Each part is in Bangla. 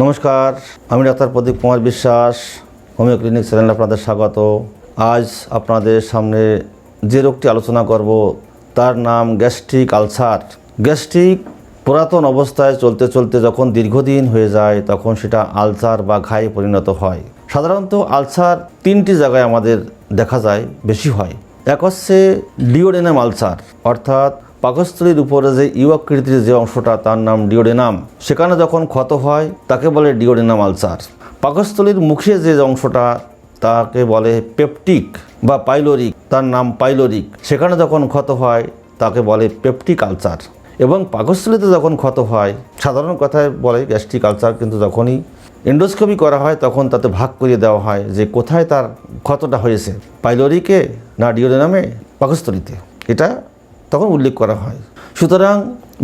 নমস্কার, আমি ডাক্তার প্রদীপ কুমার বিশ্বাস, হোমিও ক্লিনিক চ্যানেলে আপনাদের স্বাগত। আজ আপনাদের সামনে যে রোগটি আলোচনা করব, তার নাম গ্যাস্ট্রিক আলসার। গ্যাস্ট্রিক পুরাতন অবস্থায় চলতে চলতে যখন দীর্ঘদিন হয়ে যায়, তখন সেটা আলসার বা ঘায়ে পরিণত হয়। সাধারণত আলসার তিনটি জায়গায় আমাদের দেখা যায়, বেশি হয়। এক হচ্ছে ডিওডেনাম আলসার, অর্থাৎ পাকস্থলীর উপরে যে ইউআকৃতির যে অংশটা, তার নাম ডিওডেনাম। সেখানে যখন ক্ষত হয়, তাকে বলে ডিওডেনাম আলসার। পাকস্থলীর মুখে যে অংশটা, তাকে বলে পেপটিক বা পাইলোরিক, তার নাম পাইলোরিক। সেখানে যখন ক্ষত হয়, তাকে বলে পেপটিক আলসার। এবং পাকস্থলীতে যখন ক্ষত হয়, সাধারণ কথায় বলে গ্যাস্ট্রিক আলসার, কিন্তু যখনই এন্ডোস্কোপি করা হয়, তখন তাতে ভাগ করিয়ে দেওয়া হয় যে কোথায় তার ক্ষতটা হয়েছে। পাইলোরিকে না ডিওডেনামে, পাকস্থলীতে। এটা তখন উল্লেখ করা হয়। সুতরাং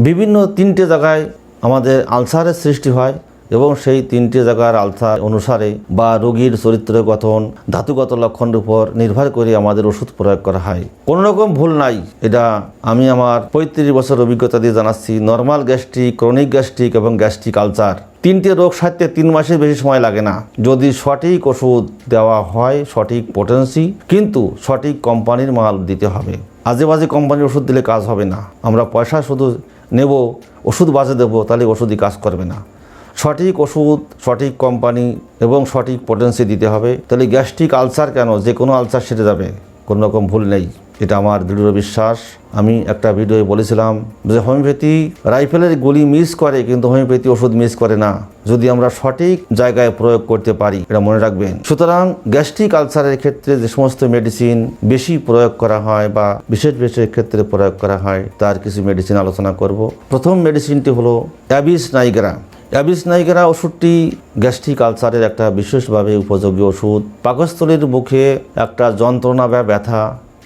বিভিন্ন তিনটে জায়গায় আমাদের আলসারের সৃষ্টি হয়। এবং সেই তিনটে জায়গার আলসার অনুসারে বা রোগীর চরিত্র গঠন, ধাতুগত লক্ষণের উপর নির্ভর করে আমাদের ওষুধ প্রয়োগ করা হয়। কোনো রকম ভুল নাই। এটা আমি আমার পঁয়ত্রিশ বছর অভিজ্ঞতা দিয়ে জানাচ্ছি। নর্মাল গ্যাস্ট্রিক, ক্রনিক গ্যাস্ট্রিক এবং গ্যাস্ট্রিক আলসার। তিনটে রোগ সারতে তিন মাসের বেশি সময় লাগে না। যদি সঠিক ওষুধ দেওয়া হয়, সঠিক পোটেন্সি কিন্তু সঠিক কোম্পানির মাল দিতে হবে। আজে বাজে কোম্পানির ওষুধ দিলে কাজ হবে না। আমরা পয়সা শুধু নেব, ওষুধ বাজে দেবো, তাহলে ওষুধই কাজ করবে না। সঠিক ওষুধ, সঠিক কোম্পানি এবং সঠিক পোটেন্সি দিতে হবে। তাহলে গ্যাস্ট্রিক আলসার কেন? যে কোনো আলসার সেরে যাবে। কোনো রকম ভুল নেই। এটা আমার দৃঢ় বিশ্বাস। আমি একটা ভিডিওয়ে বলেছিলাম যে হোমিওপ্যাথি রাইফেলের গুলি মিস করে কিন্তু হোমিওপ্যাথি ওষুধ মিস করে না। যদি আমরা সঠিক জায়গায় প্রয়োগ করতে পারি, এটা মনে রাখবেন। সুতরাং গ্যাস্ট্রিক আলসারের ক্ষেত্রে যে সমস্ত মেডিসিন বেশি প্রয়োগ করা হয় বা বিশেষ বিশেষ ক্ষেত্রে প্রয়োগ করা হয়, তার কিছু মেডিসিন আলোচনা করব। প্রথম মেডিসিনটি হলো অ্যাবিস নাইগ্রা অ্যাবিস নাইগ্রা ওষুধটি গ্যাস্ট্রিক আলসারের একটা বিশেষভাবে উপযোগী ওষুধ। পাকস্থলীর মুখে একটা যন্ত্রণা বা ব্যথা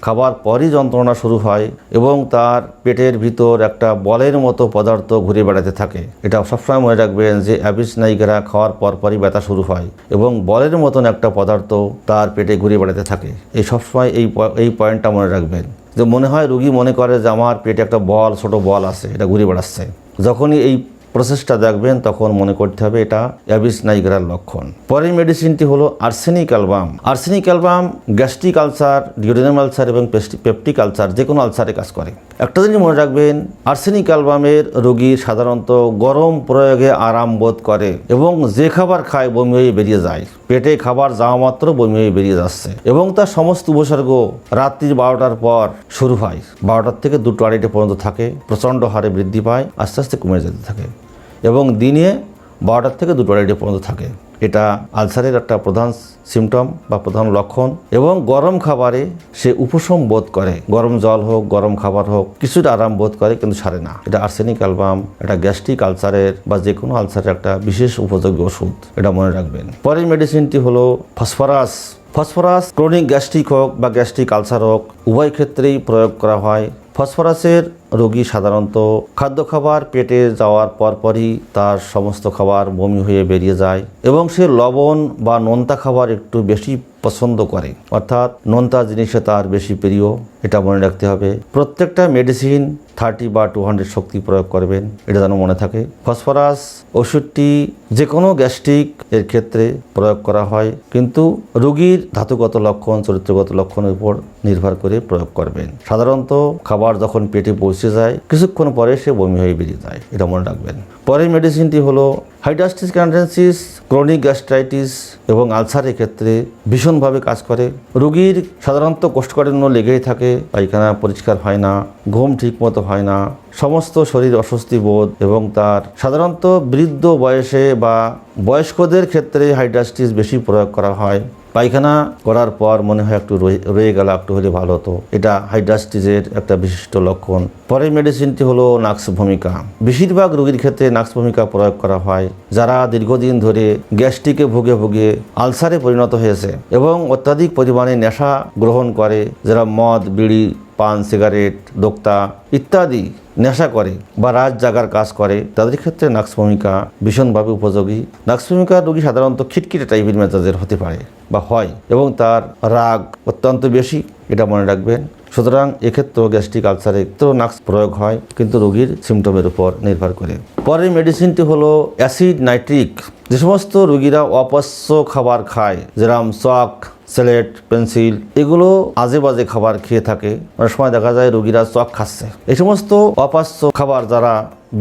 খাবার পরই যন্ত্রণা শুরু হয় এবং তার পেটের ভিতর একটা বলের মতো পদার্থ ঘুরে বেড়াতে থাকে। এটা সবসময় মনে রাখবেন যে অ্যাবিস নাইগেরা খাওয়ার পরপরই ব্যথা শুরু হয় এবং বলের মতন একটা পদার্থ তার পেটে ঘুরে বেড়াতে থাকে। এই সবসময় এই এই পয়েন্টটা মনে রাখবেন। যে মনে হয় রুগী মনে করে যে আমার পেটে একটা বল, ছোট বল আছে, এটা ঘুরে বেড়াচ্ছে। যখনই এই প্রসেসটা দেখবেন, তখন মনে করতে হবে এটা অ্যাবিস নাইগ্রার লক্ষণ। পরের মেডিসিনটি হলো arsenic album arsenic album gastric ulcer duodenum ulcer এবং পেপটিক আলসার যে কোনো আলসারে কাজ করে। একটা জিনিস মনে রাখবেন আর্সেনিক অ্যালবামের রোগী সাধারণত গরম প্রয়োগে আরাম বোধ করে এবং যে খাবার খায় বমি হয়ে বেরিয়ে যায়। পেটে খাবার যাওয়া মাত্র বমি হয়ে বেরিয়ে যাচ্ছে এবং তার সমস্ত উপসর্গ রাত্রি বারোটার পর শুরু হয়। বারোটার থেকে দুটো আড়াইটে পর্যন্ত থাকে, প্রচণ্ড হারে বৃদ্ধি পায়, আস্তে আস্তে কমে যেতে থাকে। এবং দিনে বারোটার থেকে দুটো আড়াইটে পর্যন্ত থাকে। এটা আলসারের একটা প্রধান সিমটম বা প্রধান লক্ষণ এবং গরম খাবারে সে উপশম বোধ করে। গরম জল হোক, গরম খাবার হোক, কিছুটা আরাম বোধ করে কিন্তু সারে না। এটা আর্সেনিক অ্যালবাম এটা গ্যাস্ট্রিক আলসারের বা যে কোনো আলসারের একটা বিশেষ উপযোগী ওষুধ, এটা মনে রাখবেন। পরের মেডিসিনটি হলো ফসফরাস ফসফরাস ক্রনিক গ্যাস্ট্রিক হোক বা গ্যাস্ট্রিক আলসার হোক, উভয় ক্ষেত্রেই প্রয়োগ করা হয় ফসফরাসের রোগী সাধারণত খাদ্য খাবার পেটে যাওয়ার পরপরই তার সমস্ত খাবার বমি হয়ে বেরিয়ে যায় এবং সে লবণ বা নোনতা খাবার একটু বেশি পছন্দ করে। অর্থাৎ নোনতা জিনিসে তার বেশি প্রিয়, এটা মনে রাখতে হবে। প্রত্যেকটা মেডিসিন থার্টি বা টু হান্ড্রেড শক্তি প্রয়োগ করবেন, এটা যেন মনে থাকে। ফসফরাস ওষুধটি যে কোনো গ্যাস্ট্রিক এর ক্ষেত্রে প্রয়োগ করা হয়, কিন্তু রোগীর ধাতুগত লক্ষণ, চরিত্রগত লক্ষণের উপর নির্ভর করে প্রয়োগ করবেন। সাধারণত খাবার যখন পেটে পৌঁছে যায়, কিছুক্ষণ পরে সে বমি হয়ে বেরিয়ে যায়, এটা মনে রাখবেন। পরের মেডিসিনটি হলো হাইডাস্টিস ক্যান্ডেন্সিস ক্রনিক গ্যাস্ট্রাইটিস এবং আলসারের ক্ষেত্রে ভীষণভাবে কাজ করে। রোগীর সাধারণত কোষ্ঠকাঠিন্য লেগেই থাকে, পায়খানা পরিষ্কার হয় না, ঘুম ঠিক মতো হয় না সমস্ত শরীর অস্বস্তি বোধ এবং তার সাধারণত বৃদ্ধ বয়সে বা বয়স্কদের ক্ষেত্রে হাইড্রাস্টিস বেশি প্রয়োগ করা হয়। পায়খানা করার পর মনে হয় একটু রয়ে- গেল, একটু হলে ভালো হতো। এটা হাইড্রাস্টিসের একটা বিশিষ্ট লক্ষণ। পরের মেডিসিনটি হলো নাক্স ভূমিকা। বেশিরভাগ রোগীর ক্ষেত্রে নাক্স ভূমিকা প্রয়োগ করা হয়, যারা দীর্ঘদিন ধরে গ্যাস্ট্রিকে ভুগে ভুগে আলসারে পরিণত হয়েছে এবং অত্যাধিক পরিমাণে নেশা গ্রহণ করে, যারা মদ, বিড়ি পান, সিগারেট, দোক্তা ইত্যাদি নেশা করে বা রাত জাগার কাজ করে, তাদের ক্ষেত্রে নাক্স ভূমিকা ভীষণভাবে উপযোগী। নাক্স ভূমিকা রোগী সাধারণত খিটখিটে টাইপের মেজাজের হতে পারে বা হয় এবং তার রাগ অত্যন্ত বেশি, এটা মনে রাখবেন। সুতরাং এক্ষেত্রেও গ্যাস্ট্রিক আলসারে ক্ষেত্রেও নাক্স প্রয়োগ হয়, কিন্তু রোগীর সিমটমের উপর নির্ভর করে। পরের মেডিসিনটি হলো অ্যাসিড নাইট্রিক। যে সমস্ত রোগীরা অপাস্য খাবার খায় যেরকম চক স্লেট পেন্সিল, এগুলো আজে বাজে খাবার খেয়ে থাকে। অনেক সময় দেখা যায় রোগীরা চক খাচ্ছে। এই সমস্ত অপাস্য খাবার যারা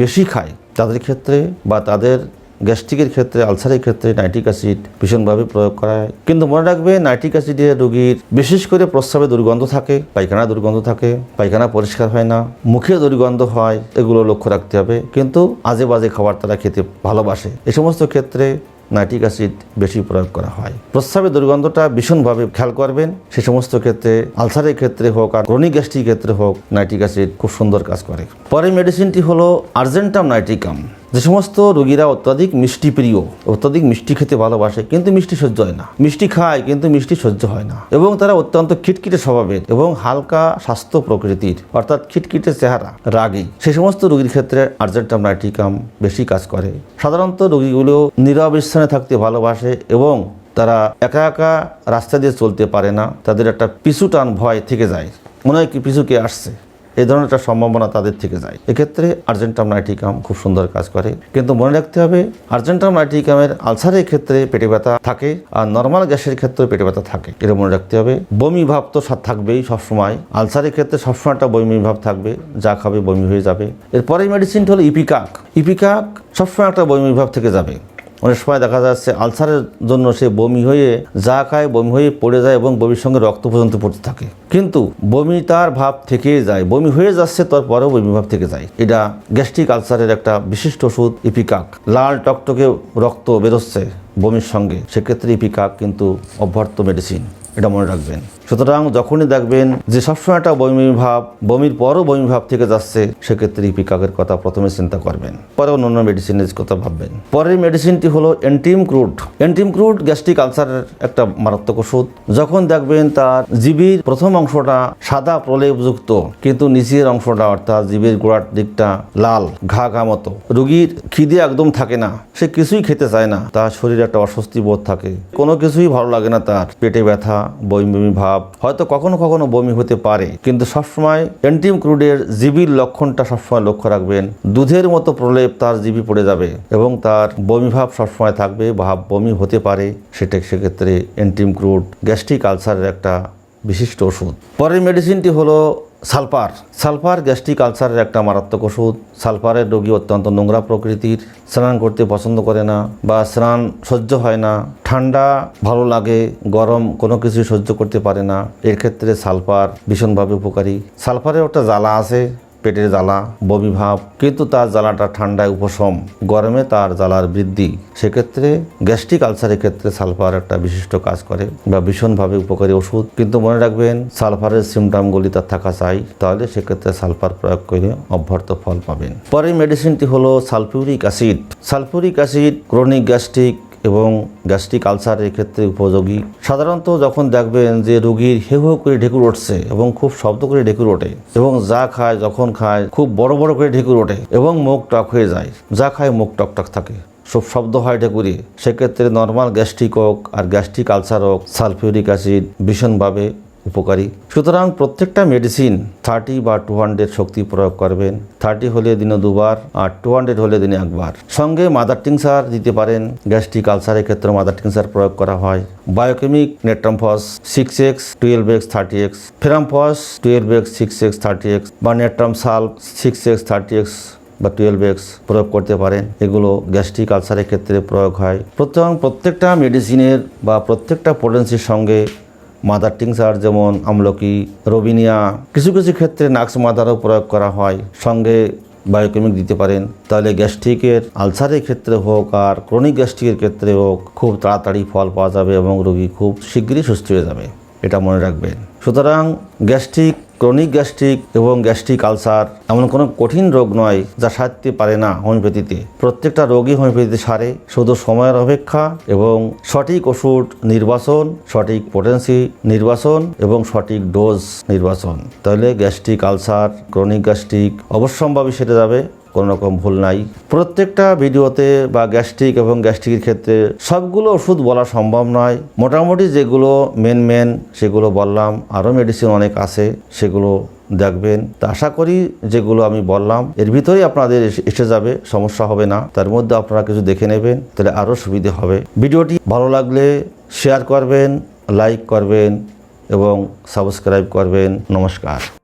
বেশি খায়, তাদের ক্ষেত্রে বা তাদের গ্যাস্ট্রিকের ক্ষেত্রে, আলসারের ক্ষেত্রে নাইট্রিক অ্যাসিড ভীষণভাবে প্রয়োগ করা হয়। কিন্তু মনে রাখবে, নাইট্রিক অ্যাসিডে রোগীর বিশেষ করে প্রস্রাবে দুর্গন্ধ থাকে পায়খানা দুর্গন্ধ থাকে, পায়খানা পরিষ্কার হয় না, মুখে দুর্গন্ধ হয়, এগুলো লক্ষ্য রাখতে হবে। কিন্তু আজে বাজে খাবার তারা খেতে ভালোবাসে। এ সমস্ত ক্ষেত্রে নাইট্রিক অ্যাসিড বেশি প্রয়োগ করা হয়। প্রস্রাবে দুর্গন্ধটা ভীষণভাবে খেয়াল করবেন। সে সমস্ত ক্ষেত্রে, আলসারের ক্ষেত্রে হোক আর ক্রনিক গ্যাস্ট্রিক ক্ষেত্রে হোক, নাইট্রিক অ্যাসিড খুব সুন্দর কাজ করে। পরে মেডিসিনটি হলো আর্জেন্টাম নাইট্রিকাম। যে সমস্ত রোগীরা অত্যাধিক মিষ্টি প্রিয়, অত্যাধিক মিষ্টি খেতে ভালোবাসে, কিন্তু মিষ্টি সহ্য হয় না। মিষ্টি খায়, কিন্তু মিষ্টি সহ্য হয় না। এবং তারা অত্যন্ত খিটখিটে স্বভাবের এবং হালকা স্বাস্থ্য প্রকৃতির, অর্থাৎ খিটখিটে চেহারা, রাগী। সে সমস্ত রোগীর ক্ষেত্রে আর্জেন্টাম নাইট্রিকাম বেশি কাজ করে। সাধারণত রোগীগুলো নীরব স্থানে থাকতে ভালোবাসে এবং তারা একা একা রাস্তা দিয়ে চলতে পারে না। তাদের একটা পিছু টান ভয় থেকে যায়। মনে হয় কি পিছু কে আসছে? এই ধরনের একটা সম্ভাবনা তাদের থেকে যায়। এক্ষেত্রে আর্জেন্টাম নাইট্রিকাম খুব সুন্দর কাজ করে। কিন্তু মনে রাখতে হবে আর্জেন্টাম নাইট্রিকামের আলসারের ক্ষেত্রে পেটে ব্যথা থাকে আর নর্মাল গ্যাসের ক্ষেত্রে পেটে ব্যথা থাকে। এটা মনে রাখতে হবে। বমি ভাব তো থাকবেই সবসময়। আলসারের ক্ষেত্রে সবসময় একটা বমি ভাব থাকবে। যা খাবে বমি হয়ে যাবে। এরপরে মেডিসিনটা হলো ইপিকাক ইপিকাক সবসময় একটা বমি ভাব থেকে যাবে। অনেক সময় দেখা যাচ্ছে আলসারের জন্য সে বমি হয়ে যা খায়, বমি হয়ে পড়ে যায় এবং বমির সঙ্গে রক্ত পর্যন্ত পড়তে থাকে। কিন্তু বমি তার ভাব থেকেই যায়। বমি হয়ে যাচ্ছে, তারপরেও বমি ভাব থেকে যায়। এটা গ্যাস্ট্রিক আলসারের একটা বিশিষ্ট ওষুধ, ইপিকাক। লাল টকটকে রক্ত বেরোচ্ছে বমির সঙ্গে। সেক্ষেত্রে ইপিকাক কিন্তু অভ্যর্থ মেডিসিন এটা মনে রাখবেন। সুতরাং যখনই দেখবেন যে সবসময় একটা বমি ভাব, বমির পরও বমি ভাব থেকে যাচ্ছে, সেক্ষেত্রে ইপিকাকের কথা প্রথমে চিন্তা করবেন। পরে অন্য মেডিসিনের কথা ভাববেন। পরের মেডিসিনটি হলো antim crude antim crude gastric আলসারের একটা মারাত্মক ওষুধ। যখন দেখবেন তার জিবির প্রথম অংশটা সাদা প্রলেপযুক্ত কিন্তু নিচের অংশটা অর্থাৎ জিবির গোড়ার দিকটা লাল, ঘা ঘা মতো। রুগীর খিদে একদম থাকে না, সে কিছুই খেতে চায় না, তার শরীরে একটা অস্বস্তি বোধ থাকে। কোনো কিছুই ভালো লাগে না তার। পেটে ব্যথা, বমি বমি ভাব হয়তো কখনো কখনো বমি হতে পারে, কিন্তু সবসময় এন্টিম ক্রুডের জীবির লক্ষণটা সবসময় লক্ষ্য রাখবেন। দুধের মতো প্রলেপ তার জিবি পড়ে যাবে এবং তার বমি ভাব সবসময় থাকবে, ভাব বমি হতে পারে। সেটা সেক্ষেত্রে এন্টিম ক্রুড গ্যাস্ট্রিক আলসারের একটা বিশিষ্ট ওষুধ। পরের মেডিসিনটি হলো সালফার। সালফার গ্যাস্ট্রিক আলসারের একটা মারাত্মক ওষুধ। সালফারের রোগী অত্যন্ত নোংরা প্রকৃতির। স্নান করতে পছন্দ করে না বা স্নান সহ্য হয় না। ঠান্ডা, ভালো লাগে, গরম কোনো কিছু সহ্য করতে পারে না। এর ক্ষেত্রে সালফার ভীষণভাবে উপকারী। সালফারের একটা জ্বালা আছে। পেটের জ্বালা, বমি ভাব, কিন্তু তার জ্বালাটা ঠান্ডায় উপশম। গরমে তার জ্বালার বৃদ্ধি। সেক্ষেত্রে গ্যাস্ট্রিক আলসারের ক্ষেত্রে সালফার একটা বিশিষ্ট কাজ করে বা ভীষণভাবে উপকারী ওষুধ। কিন্তু মনে রাখবেন, সালফারের সিমটামগুলি তার থাকা চাই, তাহলে সেক্ষেত্রে সালফার প্রয়োগ করে অভ্যর্থ ফল পাবেন। পরের মেডিসিনটি হলো sulphuric acid. Sulphuric acid chronic gastric এবং গ্যাস্ট্রিক আলসারের ক্ষেত্রে উপযোগী। সাধারণত যখন দেখবেন যে রুগীর হেউ হেউ করে ঢেকুর উঠছে এবং খুব শব্দ করে ঢেকুর ওঠে এবং যা খায়, যখন খায়, খুব বড় বড় করে ঢেকুর ওঠে এবং মুখ টক হয়ে যায়। যা খায় মুখ টকটক টক থাকে। সব শব্দ হয় ঢেকুরে। সেক্ষেত্রে নর্মাল গ্যাস্ট্রিক হোক আর গ্যাস্ট্রিক আলসার হোক, সালফিউরিক অ্যাসিড ভীষণভাবে উপকারী। সুতরাং প্রত্যেকটা মেডিসিন থার্টি বা টু হান্ড্রেড শক্তি প্রয়োগ করবেন। থার্টি হলে দিনে দুবার, আর টু হান্ড্রেড হলে দিনে একবার। সঙ্গে মাদার টিংসার দিতে পারেন। গ্যাস্ট্রিক আলসারের ক্ষেত্রে মাদার টিংসার প্রয়োগ করা হয়। Biochemic natrum phos six X twelve X thirty X ferrum phos twelve X six X thirty X বা natrum sul six X thirty X বা টুয়েলভ এক্স প্রয়োগ করতে পারেন। এগুলো গ্যাস্ট্রিক আলসারের ক্ষেত্রে প্রয়োগ হয়। প্রথম প্রত্যেকটা মেডিসিনের বা প্রত্যেকটা পোটেন্সির সঙ্গে মাদার টিংসার যেমন আমলকি, রবিনিয়া, কিছু কিছু ক্ষেত্রে নাক্স মাদারও প্রয়োগ করা হয়। সঙ্গে বায়োকেমিক দিতে পারেন। তাহলে গ্যাস্ট্রিকের আলসারের ক্ষেত্রে হোক আর ক্রনিক গ্যাস্ট্রিকের ক্ষেত্রে হোক, খুব তাড়াতাড়ি ফল পাওয়া যাবে এবং রোগী খুব শীঘ্রই সুস্থ হয়ে যাবে। এটা মনে রাখবেন। সুতরাং গ্যাস্ট্রিক ক্রনিক গ্যাস্ট্রিক এবং গ্যাস্ট্রিক আলসার এমন কোনো কঠিন রোগ নয় যা সারতে পারে না হোমিওপ্যাথিতে। প্রত্যেকটা রোগই হোমিওপ্যাথিতে সারে, শুধু সময়ের অপেক্ষা এবং সঠিক ওষুধ নির্বাচন সঠিক পোটেন্সি নির্বাচন এবং সঠিক ডোজ নির্বাচন তাহলে গ্যাস্ট্রিক আলসার ক্রনিক গ্যাস্ট্রিক অবশ্যম্ভাবী সেরে যাবে। কোনো রকম ভুল নাই। প্রত্যেকটা ভিডিওতে বা গ্যাস্ট্রিক এবং গ্যাস্ট্রিকের ক্ষেত্রে সবগুলো ওষুধ বলা সম্ভব নয়। মোটামুটি যেগুলো মেন মেন সেগুলো বললাম আরও মেডিসিন অনেক আছে, সেগুলো দেখবেন। তা আশা করি যেগুলো আমি বললাম, এর ভিতরেই আপনাদের এসে- যাবে, সমস্যা হবে না। তার মধ্যে আপনারা কিছু দেখে নেবেন, তাহলে আরও সুবিধে হবে। ভিডিওটি ভালো লাগলে শেয়ার করবেন লাইক করবেন এবং সাবস্ক্রাইব করবেন। নমস্কার।